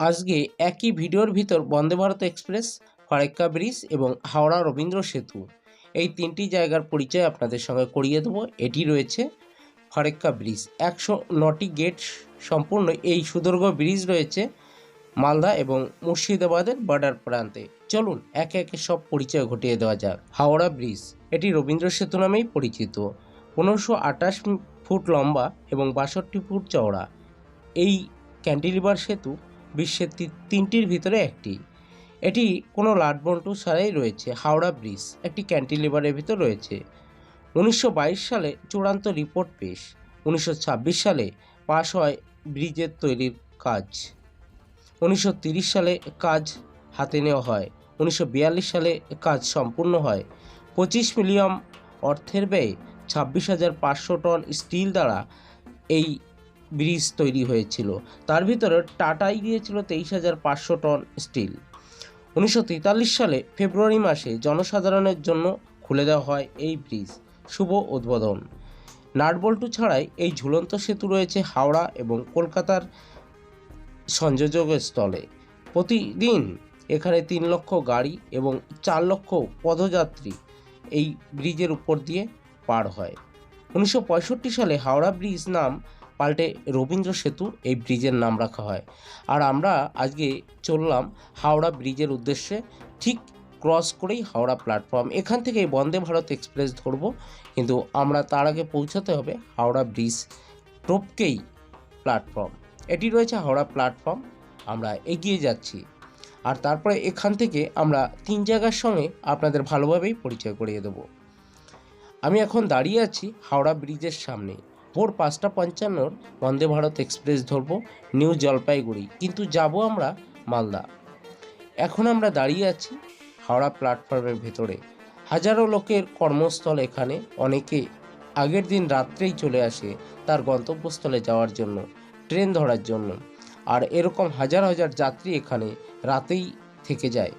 আজকে একই ভিডিওর ভিতর বন্দে ভারত এক্সপ্রেস, ফারাক্কা ব্রিজ এবং হাওড়া রবীন্দ্র সেতু। এই তিনটি জায়গার পরিচয় আপনাদের সঙ্গে করিয়ে দেবো। এটি রয়েছে ফারাক্কা ব্রিজ। একশো নটি গেট সম্পূর্ণ এই সুদীর্ঘ ব্রিজ রয়েছে মালদা এবং মুর্শিদাবাদের বর্ডার প্রান্তে। চলুন একে একে সব পরিচয় ঘটিয়ে দেওয়া যাক। হাওড়া ব্রিজ, এটি রবীন্দ্র সেতু নামেই পরিচিত। পনেরোশো ফুট লম্বা এবং বাষট্টি ফুট চওড়া। এই ক্যান্টিলিভার সেতু বিশ্বের তিনটির ভিতরে একটি। এটি কোনো লাটবন্টু ছাড়াই রয়েছে, হাওড়া ব্রিজ, একটি ক্যান্টিলিভারের ভিতর রয়েছে। উনিশশো বাইশ সালে চূড়ান্ত রিপোর্ট পেশ, উনিশশো ছাব্বিশ সালে পাশ হয় ব্রিজের তৈরির কাজ। উনিশশো সালে কাজ হাতে নেওয়া হয়, উনিশশো বিয়াল্লিশ সালে কাজ সম্পূর্ণ হয়। পঁচিশ মিলিয়ন অর্থের ব্যয়ে ছাব্বিশ হাজার পাঁচশো টন স্টিল দ্বারা এই ব্রিজ তৈরি হয়েছিল। তার ভিতরে টাটাই দিয়েছিল তেইশ হাজার পাঁচশো টন স্টিল। উনিশশো তেতাল্লিশ সালে ফেব্রুয়ারি মাসে জনসাধারণের জন্য খুলে দেওয়া হয় এই ব্রিজ। শুভ উদ্বোধন। নাটবল্টু ছাড়াই এই ঝুলন্ত সেতু রয়েছে হাওড়া এবং কলকাতার সংযোজক স্থলে প্রতিদিন এখানে তিন লক্ষ গাড়ি এবং চার লক্ষ পদযাত্রী এই ব্রিজের উপর দিয়ে পার হয়। উনিশশো পঁয়ষট্টি সালে হাওড়া ব্রিজ নাম পাল্টে রবীন্দ্র সেতু এই ব্রিজের নাম রাখা হয়। আর আমরা আজকে চললাম হাওড়া ব্রিজের উদ্দেশ্যে, ঠিক ক্রস করেই হাওড়া প্ল্যাটফর্ম। এখান থেকে বন্দে ভারত এক্সপ্রেস ধরবো, কিন্তু আমরা তার আগে পৌঁছাতে হবে হাওড়া ব্রিজ টপকেই প্ল্যাটফর্ম। এটি রয়েছে হাওড়া প্ল্যাটফর্ম, আমরা এগিয়ে যাচ্ছি। আর তারপরে এখান থেকে আমরা তিন জায়গার সঙ্গে আপনাদের ভালোভাবেই পরিচয় করিয়ে দেবো। আমি এখন দাঁড়িয়ে আছি হাওড়া ব্রিজের সামনে। ভোর পাঁচটা পঞ্চান্নর বন্দে ভারত এক্সপ্রেস ধরবো, নিউ জলপাইগুড়ি। কিন্তু যাব আমরা মালদা। এখন আমরা দাঁড়িয়ে আছি হাওড়া প্ল্যাটফর্মের ভেতরে। হাজারো লোকের কর্মস্থল এখানে, অনেকে আগের দিন রাত্রেই চলে আসে তার গন্তব্যস্থলে যাওয়ার জন্য, ট্রেন ধরার জন্য। আর এরকম হাজার হাজার যাত্রী এখানে রাতেই থেকে যায়।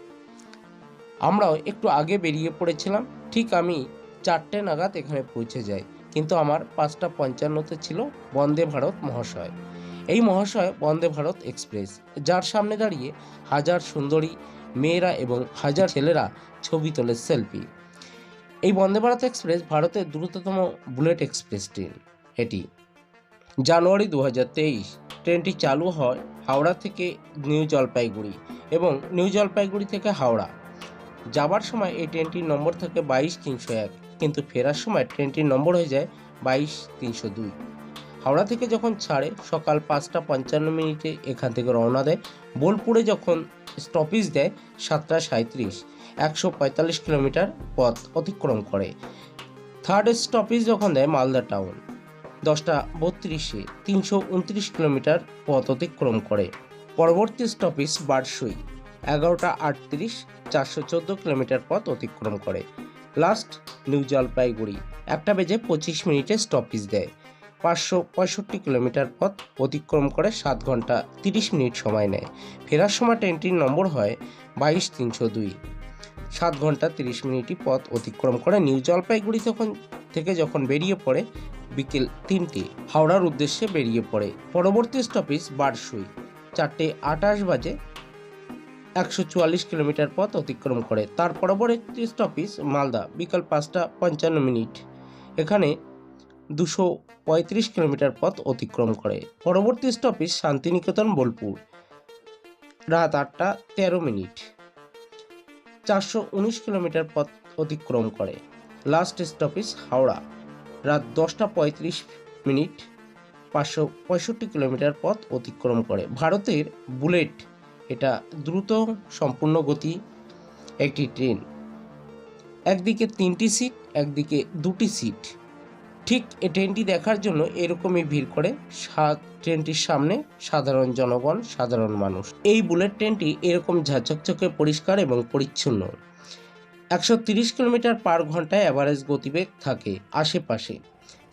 আমরাও একটু আগে বেরিয়ে পড়েছিলাম, ঠিক আমি চারটে নাগাদ এখানে পৌঁছে যাই। কিন্তু আমার পাঁচটা পঞ্চান্নতে ছিল বন্দে ভারত মহাশয়। এই মহাশয় বন্দে ভারত এক্সপ্রেস, যার সামনে দাঁড়িয়ে হাজার সুন্দরী মেয়েরা এবং হাজার ছেলেরা ছবি তোলে সেলফি। এই বন্দে ভারত এক্সপ্রেস ভারতের দ্রুততম বুলেট এক্সপ্রেস ট্রেন এটি। জানুয়ারি দু হাজার তেইশ, ট্রেনটি চালু হয় হাওড়া থেকে নিউ জলপাইগুড়ি এবং নিউ জলপাইগুড়ি থেকে হাওড়া। যাবার সময় এই ট্রেনটির নম্বর থাকে বাইশ তিনশো এক। কিন্তু ফেরার সময় ট্রেনটির নম্বর হয়ে যায় বাইশ তিনশো দুই। হাওড়া থেকে যখন ছাড়ে, সকাল পাঁচটা পঞ্চান্ন মিনিটে এখান থেকে রওনা দেয়। বোলপুরে যখন স্টপেজ দেয়, সাতটা সাঁত্রিশ একশো পঁয়তাল্লিশ কিলোমিটার পথ অতিক্রম করে। থার্ড স্টপেজ যখন দেয়, মালদা টাউন দশটা বত্রিশে, তিনশো উনত্রিশ কিলোমিটার পথ অতিক্রম করে। পরবর্তী স্টপেজ বারসই এগারোটা আটত্রিশ, চারশো চোদ্দ কিলোমিটার পথ অতিক্রম করে। Last New Jalpaiguri. একটা বেজে পঁচিশ মিনিটে স্টপেজ দেয়। পাঁচশো পঁয়ষট্টি কিলোমিটার পথ অতিক্রম করে সাত ঘণ্টা তিরিশ মিনিট সময় নেয়। ফেরার সময় ট্রেনটির নম্বর হয় বাইশ তিনশো দুই। সাত ঘণ্টা তিরিশ মিনিটই পথ অতিক্রম করে নিউ জলপাইগুড়ি তখন থেকে যখন বেরিয়ে পড়ে বিকেল তিনটে, হাওড়ার উদ্দেশ্যে বেরিয়ে পড়ে। পরবর্তী স্টপেজ বারসুই চারটে আটাশ বাজে একশো চুয়াল্লিশ কিলোমিটার পথ অতিক্রম করে। তার পরবর্তী স্টপেজ, মালদা, বিকাল পাঁচটা পঞ্চান্ন মিনিট। এখানে দুশো কিলোমিটার পথ অতিক্রম করে। পরবর্তী স্টপেজ শান্তিনিকেতন, বোলপুর। রাত আটটা তেরো মিনিট। চারশো উনিশ কিলোমিটার পথ অতিক্রম করে। Last stoppage Howrah. রাত দশটা পঁয়ত্রিশ মিনিট, পাঁচশো পঁয়ষট্টি কিলোমিটার পথ অতিক্রম করে। ভারতের বুলেট এটা দ্রুত সম্পূর্ণ গতি, একটি ট্রেন। একদিকে তিনটি সিট, একদিকে দুটি সিট। ঠিক এই ট্রেনটি দেখার জন্য এরকমই ভিড় করে ট্রেনটির সামনে সাধারণ জনগণ, সাধারণ মানুষ। এই বুলেট ট্রেনটি এরকম ঝাঁচকচকে পরিষ্কার এবং পরিচ্ছন্ন। একশো কিলোমিটার পার ঘন্টায় অ্যাভারেজ গতিবেগ থাকে আশেপাশে।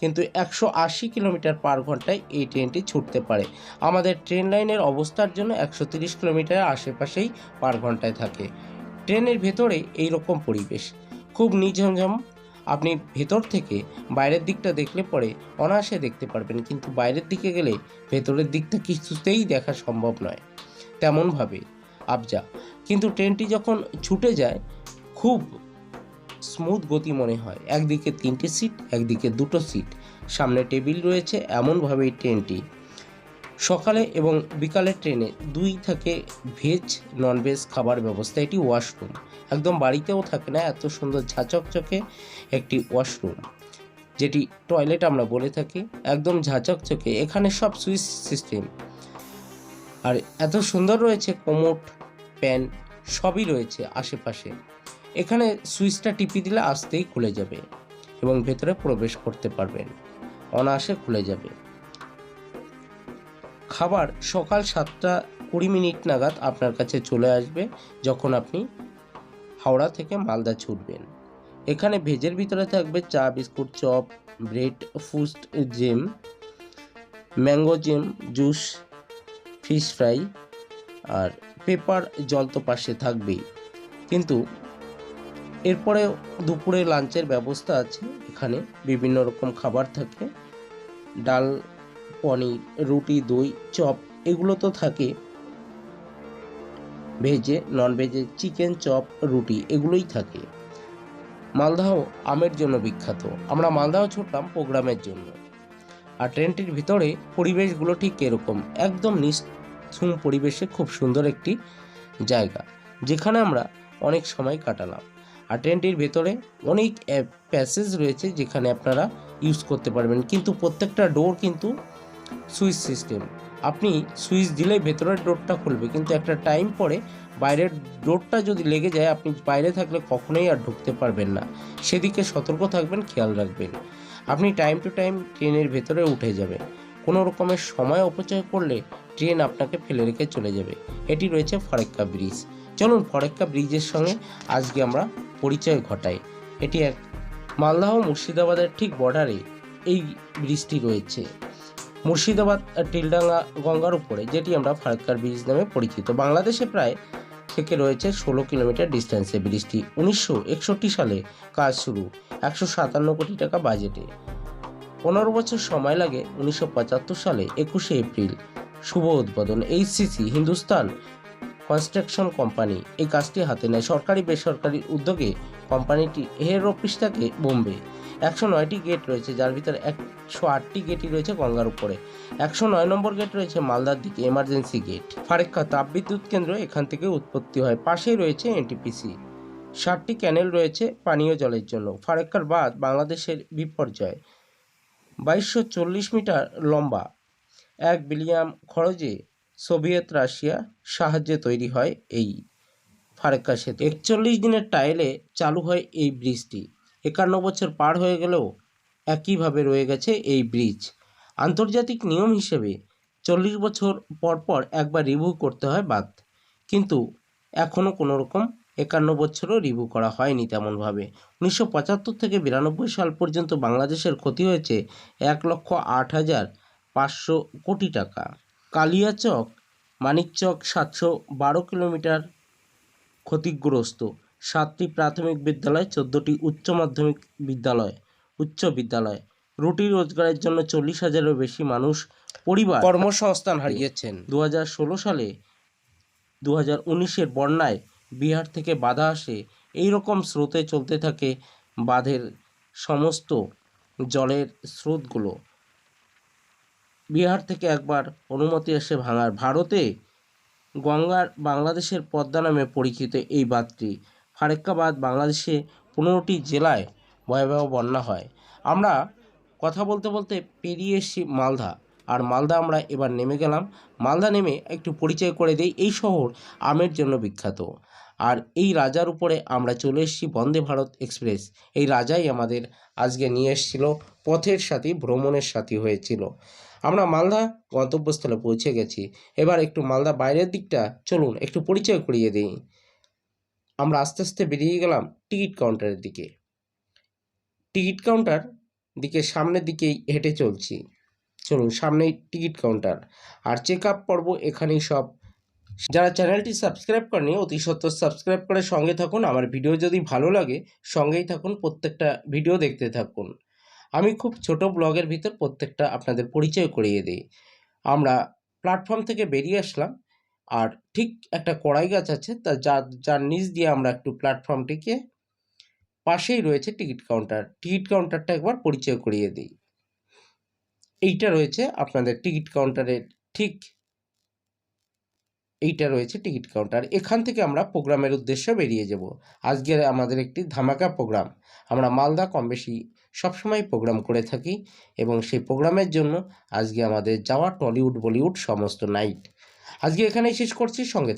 কিন্তু একশো আশি কিলোমিটার পার ঘন্টায় এই ট্রেনটি ছুটতে পারে। আমাদের ট্রেন লাইনের অবস্থার জন্য একশো তিরিশ কিলোমিটার আশেপাশেই পার ঘন্টায় থাকে। ট্রেনের ভেতরে এই রকম পরিবেশ। খুব নিঝমঝম আপনি ভেতর থেকে বাইরের দিকটা দেখলে পরে অনায়াসে দেখতে পারবেন, কিন্তু বাইরের দিকে গেলে ভেতরের দিকটা কিছুতেই দেখা সম্ভব নয়। তেমনভাবে আবজা। কিন্তু ট্রেনটি যখন ছুটে যায়, খুব স্মুথ গতি মনে হয়। একদিকে তিনটে সিট একদিকে দুটো সিট সামনে টেবিল রয়েছে এমনভাবে এই ট্রেনটি সকালে এবং বিকালের ট্রেনে দুই থাকে ভেজ নন ভেজ খাবার ব্যবস্থা। এটি ওয়াশরুম একদম বাড়িতেও থাকে না, এত সুন্দর ঝাঁচকচকে একটি ওয়াশরুম যেটি টয়লেট আমরা বলে থাকি, একদম ঝাঁচকচকে এখানে সব সুইচ সিস্টেম আর এত সুন্দর রয়েছে কোমোট প্যান সবই রয়েছে আশেপাশে। এখানে সুইচটা টিপি দিলে আসতেই খুলে যাবে এবং ভেতরে প্রবেশ করতে পারবেন। অনায়াসে খুলে যাবে। খাবার সকাল সাতটা কুড়ি মিনিট নাগাদ আপনার কাছে চলে আসবে যখন আপনি হাওড়া থেকে মালদা ছুটবেন। এখানে ভেজের ভিতরে থাকবে চা, biscuit, chop, bread, ফুস্ট, jam, mango jam, juice, fish fry আর পেপার জল তো পাশে থাকবেই। কিন্তু এরপরে দুপুরে লাঞ্চের ব্যবস্থা আছে। এখানে বিভিন্ন রকম খাবার থাকে। ডাল, পনির, রুটি, দই, চপ এগুলো তো থাকে। ভেজে নন ভেজে চিকেন চপ, রুটি এগুলোই থাকে। মালদাহ আমের জন্য বিখ্যাত। আমরা মালদাহ ছুটলাম প্রোগ্রামের জন্য। আর ট্রেনটির ভিতরে পরিবেশগুলো ঠিক এরকম। একদম নিঃসুম পরিবেশে খুব সুন্দর একটি জায়গা, যেখানে আমরা অনেক সময় কাটালাম। আর ট্রেনটির ভেতরে অনেক প্যাসেজ রয়েছে যেখানে আপনারা ইউজ করতে পারবেন। কিন্তু প্রত্যেকটা ডোর কিন্তু সুইচ সিস্টেম আপনি সুইচ দিলে ভেতরের ডোরটা খুলবে। কিন্তু একটা টাইম পরে বাইরের ডোরটা যদি লেগে যায়, আপনি বাইরে থাকলে কখনোই আর ঢুকতে পারবেন না। সেদিকে সতর্ক থাকবেন, খেয়াল রাখবেন। আপনি টাইম টু টাইম ট্রেনের ভেতরে উঠে যাবেন। কোনো রকমের সময় অপচয় করলে ট্রেন আপনাকে ফেলে রেখে চলে যাবে। এটি রয়েছে ফরেক্কা ব্রিজ। চলুন ফরেক্কা ব্রিজের সঙ্গে আজকে আমরা পরিচয় ঘটায়। এটি এক মালদহ মুর্শিদাবাদের ঠিক বর্ডারে এই ব্রিজটি রয়েছে। মুর্শিদাবাদ, টিলডাঙ্গা, গঙ্গার উপরে, যেটি আমরা ফারাক্কার ব্রিজ নামে পরিচিত। বাংলাদেশে প্রায় থেকে রয়েছে ষোলো কিলোমিটার ডিস্টেন্সে ব্রিজটি। উনিশশো একষট্টি সালে কাজ শুরু, একশো সাতান্ন কোটি টাকা বাজেটে। পনেরো বছর সময় লাগে উনিশশো পঁচাত্তর সালে একুশে এপ্রিল, শুভ উদ্বোধন। এইচসিসি, হিন্দুস্তান কনস্ট্রাকশন কোম্পানি এই কাজটি হাতে নেয়। সরকারি বেসরকারি উদ্যোগে কোম্পানিটি অফিস থাকে বোম্বে। একশো নয়টি গেট রয়েছে, যার ভিতরে একশো আটটি গেটই রয়েছে গঙ্গার উপরে। একশো নয় নম্বর গেট রয়েছে মালদার দিকে এমার্জেন্সি গেট ফারেক্কা তাপবিদ্যুৎ কেন্দ্র এখান থেকে উৎপত্তি হয়। পাশেই রয়েছে এনটিপিসি ষাটটি ক্যানেল রয়েছে পানীয় জলের জন্য। ফারেক্কার বাঁধ বাংলাদেশের বিপর্যয়। বাইশশো চল্লিশ মিটার লম্বা। এক বিলিয়াম খরচে সোভিয়েত রাশিয়া সাহায্যে তৈরি হয় এই ফারেক্কা সেতু। একচল্লিশ দিনের টাইলে চালু হয় এই ব্রিজটি একান্ন বছর পার হয়ে গেলেও একইভাবে রয়ে গেছে এই ব্রিজ আন্তর্জাতিক নিয়ম হিসেবে চল্লিশ বছর পর পর একবার রিভিউ করতে হয় বাদ কিন্তু এখনও কোনো রকম একান্ন বছরও রিভিউ করা হয়নি তেমনভাবে। উনিশশো পঁচাত্তর থেকে বিরানব্বই সাল পর্যন্ত বাংলাদেশের ক্ষতি হয়েছে এক লক্ষ আট হাজার পাঁচশো কোটি টাকা। কালিয়াচক মানিকচক সাতশো বারো কিলোমিটার ক্ষতিগ্রস্ত। সাতটি প্রাথমিক বিদ্যালয় চোদ্দোটি উচ্চ মাধ্যমিক বিদ্যালয় উচ্চ বিদ্যালয়। রুটি রোজগারের জন্য চল্লিশ হাজারেরও বেশি মানুষ পরিবার কর্মসংস্থান হারিয়েছেন। দু হাজার ষোলো সালে দু হাজার উনিশের বন্যায় বিহার থেকে বাধা আসে। এই রকম স্রোতে চলতে থাকে বাঁধের সমস্ত জলের স্রোতগুলো। বিহার থেকে একবার অনুমতি এসে ভাঙার ভারতে গঙ্গার বাংলাদেশের পদ্মা নামে পরিচিত এই বাঁধটি ফারেক্কা বাঁধ বাংলাদেশে পনেরোটি জেলায় ভয়াবহ বন্যা হয়। আমরা কথা বলতে বলতে পেরিয়ে এসেছি মালদা আর মালদা আমরা এবার নেমে গেলাম। মালদা নেমে একটু পরিচয় করে দিই, এই শহর আমের জন্য বিখ্যাত। আর এই রাজার উপরে আমরা চলে এসেছি বন্দে ভারত এক্সপ্রেস। এই রাজাই আমাদের আজকে নিয়ে এসেছিল, পথের সাথী, ভ্রমণের সাথী হয়েছিল। আমরা মালদা গন্তব্যস্থলে পৌঁছে গেছি। এবার একটু মালদা বাইরের দিকটা চলুন একটু পরিচয় করিয়ে দিই। আমরা আস্তে আস্তে বেরিয়ে গেলাম টিকিট কাউন্টারের দিকে। টিকিট কাউন্টার দিকে সামনের দিকেই হেঁটে চলছি। চলুন সামনেই টিকিট কাউন্টার। আর চেক আপ পর্ব এখানেই সব। যারা চ্যানেলটি সাবস্ক্রাইব করেনি অতি সত্ত্বর সাবস্ক্রাইব করে সঙ্গে থাকুন। আমার ভিডিও যদি ভালো লাগে, সঙ্গেই থাকুন। প্রত্যেকটা ভিডিও দেখতে থাকুন। আমি খুব ছোট ব্লগের ভিতর প্রত্যেকটা আপনাদের পরিচয় করিয়ে দিই। আমরা প্ল্যাটফর্ম থেকে বেরিয়ে আসলাম আর ঠিক একটা কড়াই গাছ আছে তা যার যার নিচ দিয়ে আমরা একটু প্ল্যাটফর্মটিকে পাশেই রয়েছে টিকিট কাউন্টার টিকিট কাউন্টারটা একবার পরিচয় করিয়ে দিই। এইটা রয়েছে আপনাদের টিকিট কাউন্টারের ঠিক এইটা রয়েছে টিকিট কাউন্টার এখান থেকে আমরা প্রোগ্রামের উদ্দেশ্যে বেরিয়ে যাব। আজকের আমাদের একটি ধামাকা প্রোগ্রাম আমরা মালদা কম বেশি সবসময় প্রোগ্রাম করে থাকি এবং সেই প্রোগ্রামের জন্য আজকে আমাদের যাওয়া টলিউড বলিউড সমস্ত নাইট আজকে এখানেই শেষ করছি, সঙ্গে।